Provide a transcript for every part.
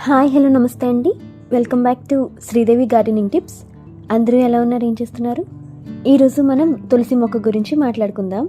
Hi hello నమస్తే అండి. Welcome back to Sridevi gardening tips. అందరూ ఎలా ఉన్నారు? ఏం చేస్తున్నారు? ఈరోజు మనం తులసి మొక్క గురించి మాట్లాడుకుందాం.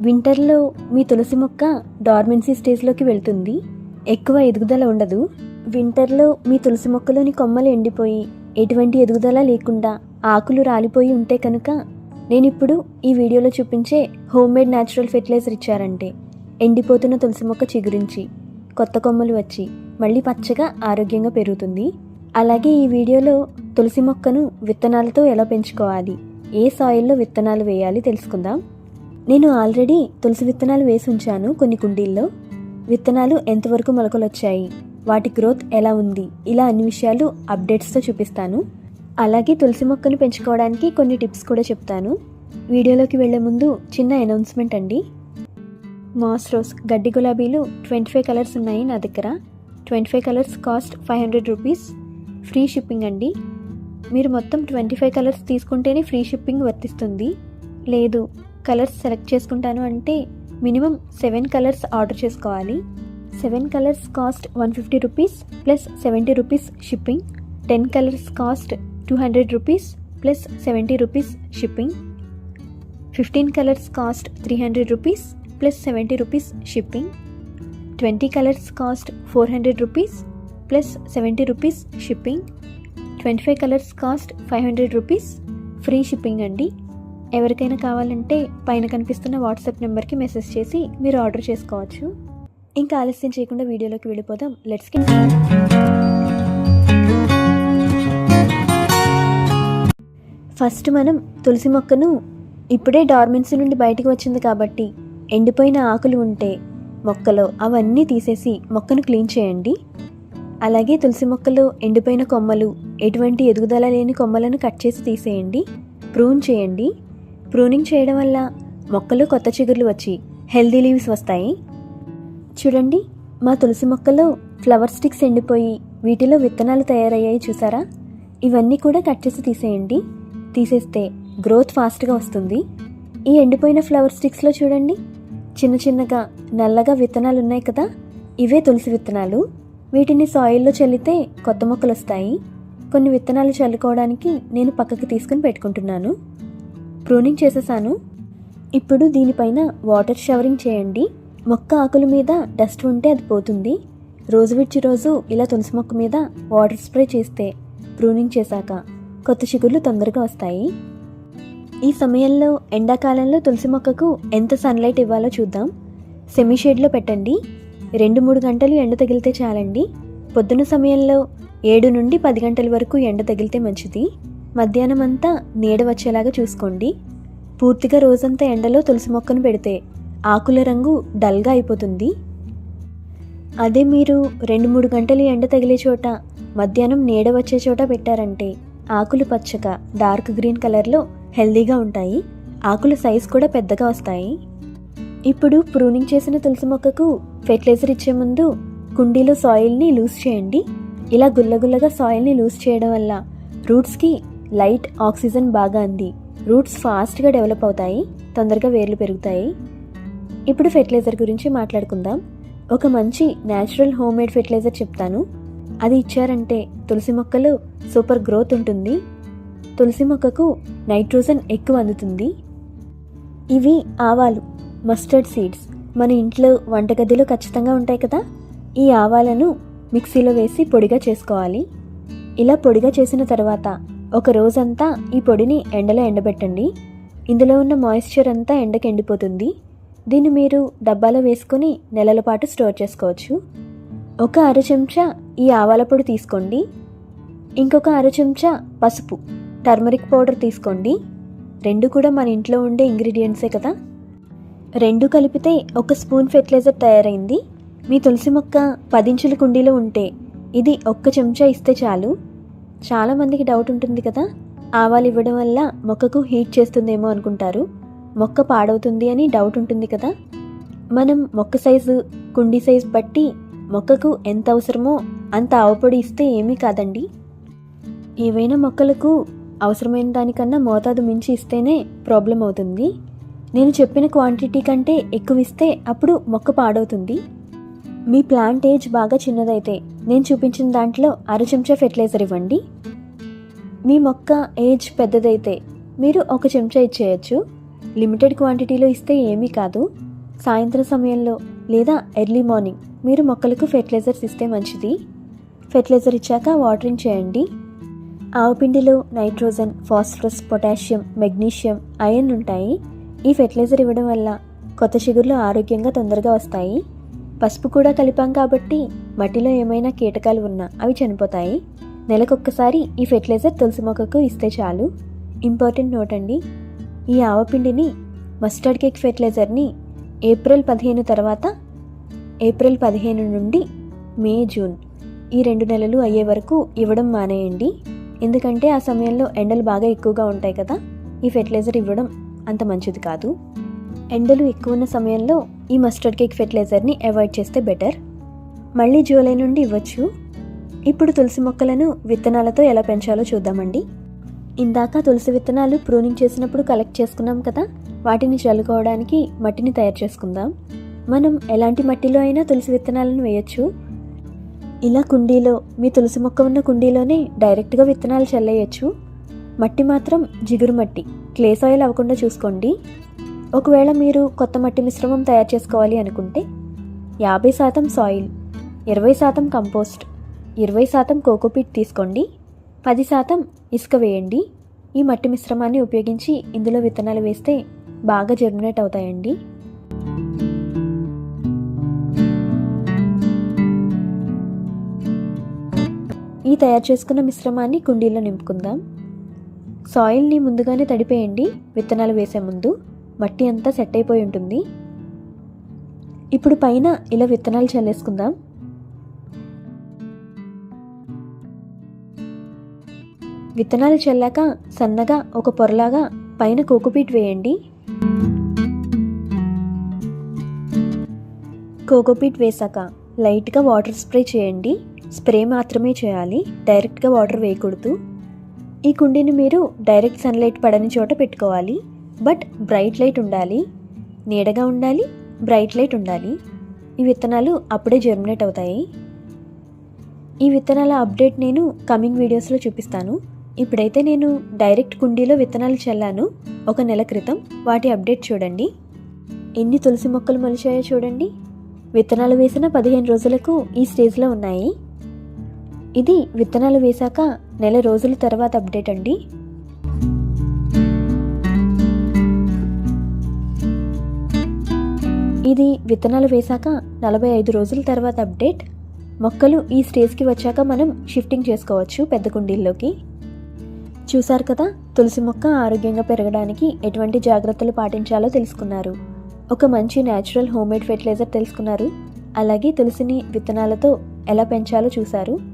వింటర్లో మీ తులసి మొక్క డార్మెన్సీ స్టేజ్లోకి వెళ్తుంది. ఎక్కువ ఎదుగుదల ఉండదు. వింటర్లో మీ తులసి మొక్కలోని కొమ్మలు ఎండిపోయి ఎటువంటి ఎదుగుదల లేకుండా ఆకులు రాలిపోయి ఉంటే కనుక నేను ఇప్పుడు ఈ వీడియోలో చూపించే హోమ్ మేడ్ న్యాచురల్ ఫెర్టిలైజర్ ఇచ్చారంటే ఎండిపోతున్న తులసి మొక్క చిగురించి కొత్త కొమ్మలు వచ్చి మళ్ళీ పచ్చగా ఆరోగ్యంగా పెరుగుతుంది. అలాగే ఈ వీడియోలో తులసి మొక్కను విత్తనాలతో ఎలా పెంచుకోవాలి? ఏ సాయిల్లో విత్తనాలు వేయాలి తెలుసుకుందాం. నేను ఆల్రెడీ తులసి విత్తనాలు వేసి ఉంచాను కొన్ని కుండీల్లో. విత్తనాలు ఎంతవరకు మొలకలు వచ్చాయి? వాటి గ్రోత్ ఎలా ఉంది? ఇలా అన్ని విషయాలు అప్డేట్స్తో చూపిస్తాను. అలాగే తులసి మొక్కను పెంచుకోవడానికి కొన్ని టిప్స్ కూడా చెప్తాను. వీడియోలోకి వెళ్ళే ముందు చిన్న అనౌన్స్మెంట్ అండి. మాస్ రోజ్ గడ్డి గులాబీలు ట్వంటీ ఫైవ్ కలర్స్ ఉన్నాయి నా దగ్గర. Twenty five colours cost five hundred rupees. Free shipping అండి. మీరు మొత్తం ట్వంటీ ఫైవ్ కలర్స్ తీసుకుంటేనే ఫ్రీ షిప్పింగ్ వర్తిస్తుంది. లేదు కలర్స్ సెలెక్ట్ చేసుకుంటాను అంటే మినిమం సెవెన్ కలర్స్ ఆర్డర్ చేసుకోవాలి. Seven colours cost one fifty rupees plus seventy rupees shipping. Ten colours cost two hundred rupees plus seventy rupees shipping. Fifteen colours cost three hundred rupees plus seventy rupees shipping. Twenty colours cost four hundred rupees plus seventy rupees shipping. Twenty five colours cost five hundred rupees free shipping అండి. ఎవరికైనా కావాలంటే పైన కనిపిస్తున్న WhatsApp నెంబర్కి message చేసి మీరు order చేసుకోవచ్చు. ఇంకా ఆలస్యం చేయకుండా వీడియోలోకి వెళ్ళిపోదాం. లెట్స్కి ఫస్ట్ మనం తులసి మొక్కను ఇప్పుడే డార్మెన్సీ నుండి బయటకు వచ్చింది కాబట్టి ఎండిపోయిన ఆకులు ఉంటే మొక్కలో అవన్నీ తీసేసి మొక్కను క్లీన్ చేయండి. అలాగే తులసి మొక్కలో ఎండిపోయిన కొమ్మలు ఎటువంటి ఎదుగుదల లేని కొమ్మలను కట్ చేసి తీసేయండి. ప్రూన్ చేయండి. ప్రూనింగ్ చేయడం వల్ల మొక్కలు కొత్త చిగుర్లు వచ్చి హెల్దీ లీవ్స్ వస్తాయి. చూడండి మా తులసి మొక్కలో ఫ్లవర్ స్టిక్స్ ఎండిపోయి వీటిలో విత్తనాలు తయారయ్యాయి చూసారా? ఇవన్నీ కూడా కట్ చేసి తీసేయండి. తీసేస్తే గ్రోత్ ఫాస్ట్గా వస్తుంది. ఈ ఎండిపోయిన ఫ్లవర్ స్టిక్స్లో చూడండి చిన్న చిన్నగా నల్లగా విత్తనాలు ఉన్నాయి కదా? ఇవే తులసి విత్తనాలు. వీటిని సాయిల్లో చల్లితే కొత్త మొక్కలు వస్తాయి. కొన్ని విత్తనాలు చల్లుకోవడానికి నేను పక్కకి తీసుకుని పెట్టుకుంటున్నాను. ప్రూనింగ్ చేసేసాను. ఇప్పుడు దీనిపైన వాటర్ షవరింగ్ చేయండి. మొక్క ఆకుల మీద డస్ట్ ఉంటే అది పోతుంది. రోజు విడిచి రోజు ఇలా తులసి మొక్క మీద వాటర్ స్ప్రే చేస్తే ప్రూనింగ్ చేశాక కొత్త చిగుర్లు తొందరగా వస్తాయి. ఈ సమయంలో ఎండాకాలంలో తులసి మొక్కకు ఎంత సన్లైట్ ఇవ్వాలో చూద్దాం. సెమీ షేడ్లో పెట్టండి. రెండు మూడు గంటలు ఎండ తగిలితే చాలండి. పొద్దున సమయంలో ఏడు నుండి పది గంటల వరకు ఎండ తగిలితే మంచిది. మధ్యాహ్నం అంతా నీడ వచ్చేలాగా చూసుకోండి. పూర్తిగా రోజంతా ఎండలో తులసి మొక్కను పెడితే ఆకుల రంగు డల్గా అయిపోతుంది. అదే మీరు రెండు మూడు గంటలు ఎండ తగిలే చోట మధ్యాహ్నం నీడ వచ్చే చోట పెట్టారంటే ఆకులు పచ్చగా డార్క్ గ్రీన్ కలర్లో హెల్దీగా ఉంటాయి. ఆకుల సైజ్ కూడా పెద్దగా వస్తాయి. ఇప్పుడు ప్రూనింగ్ చేసిన తులసి మొక్కకు ఫెర్టిలైజర్ ఇచ్చే ముందు కుండీలో సాయిల్ని లూజ్ చేయండి. ఇలా గుల్లగుల్లగా సాయిల్ని లూజ్ చేయడం వల్ల రూట్స్కి లైట్ ఆక్సిజన్ బాగా అంది. రూట్స్ ఫాస్ట్గా డెవలప్ అవుతాయి తొందరగా వేర్లు పెరుగుతాయి. ఇప్పుడు ఫెర్టిలైజర్ గురించి మాట్లాడుకుందాం. ఒక మంచి న్యాచురల్ హోమ్ మేడ్ ఫెర్టిలైజర్ చెప్తాను. అది ఇచ్చారంటే తులసి మొక్కలు సూపర్ గ్రోత్ ఉంటుంది. తులసి మొక్కకు నైట్రోజన్ ఎక్కువ అందుతుంది. ఇవి ఆవాలు మస్టర్డ్ సీడ్స్ మన ఇంట్లో వంటగదిలో ఖచ్చితంగా ఉంటాయి కదా? ఈ ఆవాలను మిక్సీలో వేసి పొడిగా చేసుకోవాలి. ఇలా పొడిగా చేసిన తర్వాత ఒక రోజంతా ఈ పొడిని ఎండలో ఎండబెట్టండి. ఇందులో ఉన్న మాయిశ్చర్ అంతా ఎండకి ఎండిపోతుంది. దీన్ని మీరు డబ్బాలో వేసుకొని నెలల పాటు స్టోర్ చేసుకోవచ్చు. ఒక అర చెంచా ఈ ఆవాల పొడి తీసుకోండి. ఇంకొక అర చెంచా పసుపు. టర్మరిక్ పౌడర్ తీసుకోండి. రెండు కూడా మన ఇంట్లో ఉండే ఇంగ్రీడియంట్సే కదా. రెండు కలిపితే ఒక స్పూన్ ఫెర్టిలైజర్ తయారైంది. మీ తులసి మొక్క పదించుల కుండీలో ఉంటే ఇది ఒక్క చెంచా ఇస్తే చాలు. చాలామందికి డౌట్ ఉంటుంది కదా. ఆవాలు ఇవ్వడం వల్ల మొక్కకు హీట్ చేస్తుందేమో అనుకుంటారు. మొక్క పాడవుతుంది అని డౌట్ ఉంటుంది కదా. మనం మొక్క సైజు కుండీ సైజు బట్టి మొక్కకు ఎంత అవసరమో అంత ఆవపొడి ఇస్తే ఏమీ కాదండి. ఏవైనా మొక్కలకు అవసరమైన దానికన్నా మోతాదు మించి ఇస్తేనే ప్రాబ్లం అవుతుంది. నేను చెప్పిన క్వాంటిటీ కంటే ఎక్కువ ఇస్తే అప్పుడు మొక్క పాడవుతుంది. మీ ప్లాంట్ ఏజ్ బాగా చిన్నదైతే నేను చూపించిన దాంట్లో అర చెంచా ఫెర్టిలైజర్ ఇవ్వండి. మీ మొక్క ఏజ్ పెద్దదైతే మీరు ఒక చెంచా ఇచ్చేయచ్చు. లిమిటెడ్ క్వాంటిటీలో ఇస్తే ఏమీ కాదు. సాయంత్రం సమయంలో లేదా ఎర్లీ మార్నింగ్ మీరు మొక్కలకు ఫెర్టిలైజర్స్ ఇస్తే మంచిది. ఫెర్టిలైజర్ ఇచ్చాక వాటరింగ్ చేయండి. ఆవుపిండిలో nitrogen phosphorus potassium magnesium iron ఉంటాయి. ఈ ఫెర్టిలైజర్ ఇవ్వడం వల్ల కొత్త చిగుర్లు ఆరోగ్యంగా తొందరగా వస్తాయి. పసుపు కూడా కలిపాం కాబట్టి మట్టిలో ఏమైనా కీటకాలు ఉన్నా అవి చనిపోతాయి. నెలకొక్కసారి ఈ ఫెర్టిలైజర్ తులసి మొక్కకు ఇస్తే చాలు. ఇంపార్టెంట్ నోట్ అండి. ఈ ఆవపిండిని మస్టర్డ్ కేక్ ఫెర్టిలైజర్ని ఏప్రిల్ పదిహేను తర్వాత ఏప్రిల్ పదిహేను నుండి మే జూన్ ఈ రెండు నెలలు అయ్యే వరకు ఇవ్వడం మానేయండి. ఎందుకంటే ఆ సమయంలో ఎండలు బాగా ఎక్కువగా ఉంటాయి కదా ఈ ఫెర్టిలైజర్ ఇవ్వడం అంత మంచిది కాదు. ఎండలు ఎక్కువ ఉన్న సమయంలో ఈ మస్టర్డ్ కేక్ ఫెర్టిలైజర్ని అవాయిడ్ చేస్తే బెటర్. మళ్ళీ జూలై నుండి ఇవ్వచ్చు. ఇప్పుడు తులసి మొక్కలను విత్తనాలతో ఎలా పెంచాలో చూద్దామండి. ఇందాక తులసి విత్తనాలు ప్రూనింగ్ చేసినప్పుడు కలెక్ట్ చేసుకున్నాం కదా వాటిని చల్లుకోవడానికి మట్టిని తయారు చేసుకుందాం. మనం ఎలాంటి మట్టిలో అయినా తులసి విత్తనాలను వేయచ్చు. ఇలా కుండీలో మీ తులసి మొక్క ఉన్న కుండీలోనే డైరెక్ట్గా విత్తనాలు చల్లేయచ్చు. మట్టి మాత్రం జిగురు మట్టి క్లే సాయిల్ అవ్వకుండా చూసుకోండి. ఒకవేళ మీరు కొత్త మట్టి మిశ్రమం తయారు చేసుకోవాలి అనుకుంటే యాభై శాతం సాయిల్ ఇరవై శాతం కంపోస్ట్ ఇరవై శాతం కోకోపీట్ తీసుకోండి. పది శాతం ఇసుక వేయండి. ఈ మట్టి మిశ్రమాన్ని ఉపయోగించి ఇందులో విత్తనాలు వేస్తే బాగా జర్మినేట్ అవుతాయండి. ఈ తయారు చేసుకున్న మిశ్రమాన్ని కుండీలో నింపుకుందాం. సాయిల్ని ముందుగానే తడిపేయండి. విత్తనాలు వేసే ముందు మట్టి అంతా సెట్ అయిపోయి ఉంటుంది. ఇప్పుడు పైన ఇలా విత్తనాలు చల్లేసుకుందాం. విత్తనాలు చల్లాక సన్నగా ఒక పొరలాగా పైన కోకోపీట్ వేయండి. కోకోపీట్ వేసాక లైట్గా వాటర్ స్ప్రే చేయండి. స్ప్రే మాత్రమే చేయాలి. డైరెక్ట్గా వాటర్ వేయకూడదు. ఈ కుండీని మీరు డైరెక్ట్ సన్లైట్ పడని చోట పెట్టుకోవాలి. బట్ బ్రైట్ లైట్ ఉండాలి. నీడగా ఉండాలి. బ్రైట్ లైట్ ఉండాలి. ఈ విత్తనాలు అప్పుడే జర్మినేట్ అవుతాయి. ఈ విత్తనాల అప్డేట్ నేను కమింగ్ వీడియోస్లో చూపిస్తాను. ఇప్పుడైతే నేను డైరెక్ట్ కుండీలో విత్తనాలు చల్లాను. ఒక నెల క్రితం. వాటి అప్డేట్ చూడండి. ఎన్ని తులసి మొక్కలు మొలిచాయో చూడండి. విత్తనాలు వేసిన పదిహేను రోజులకు ఈ స్టేజ్లో ఉన్నాయి. ఇది విత్తనాలు వేశాక నెల రోజుల తర్వాత అప్డేట్ అండి. ఇది విత్తనాలు వేశాక నలభై ఐదు రోజుల తర్వాత అప్డేట్. మొక్కలు ఈ స్టేజ్కి వచ్చాక మనం షిఫ్టింగ్ చేసుకోవచ్చు పెద్ద కుండీల్లోకి. చూశారు కదా తులసి మొక్క ఆరోగ్యంగా పెరగడానికి ఎటువంటి జాగ్రత్తలు పాటించాలో తెలుసుకున్నారు. ఒక మంచి న్యాచురల్ హోమ్మేడ్ ఫెర్టిలైజర్ తెలుసుకున్నారు. అలాగే తులసిని విత్తనాలతో ఎలా పెంచాలో చూశారు.